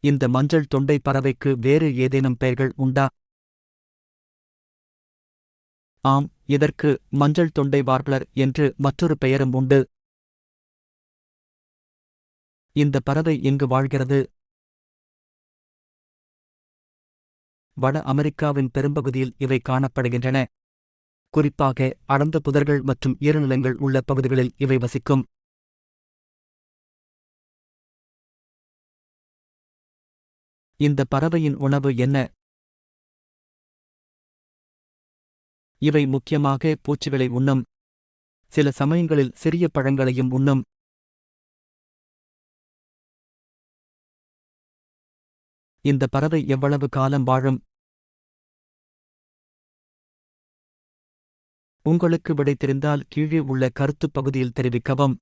இந்த மஞ்சள் தொண்டை பறவைக்கு வேறு ஏதேனும் பெயர்கள் உண்டா? ஆம் இதற்கு மஞ்சள் தொண்டை வார்ப்ளர் என்று மற்றொரு பெயரும் உண்டு. இந்த பறவை எங்கு வாழ்கிறது? வட அமெரிக்காவின் பெரும்பகுதியில் இவை காணப்படுகின்றன. குறிப்பாக அடர்ந்த புதர்கள் மற்றும் ஈரநிலங்கள் உள்ள பகுதிகளில் இவை வசிக்கும். இந்த பறவையின் உணவு என்ன? இவை முக்கியமாக பூச்சிகளை உண்ணும். சில சமயங்களில் சிறிய பழங்களையும் உண்ணும். இந்த பறவை எவ்வளவு காலம் வாழும்? உங்களுக்கு விடை தெரிந்தால் கீழே உள்ள கருத்துப் பகுதியில் தெரிவிக்கவும்.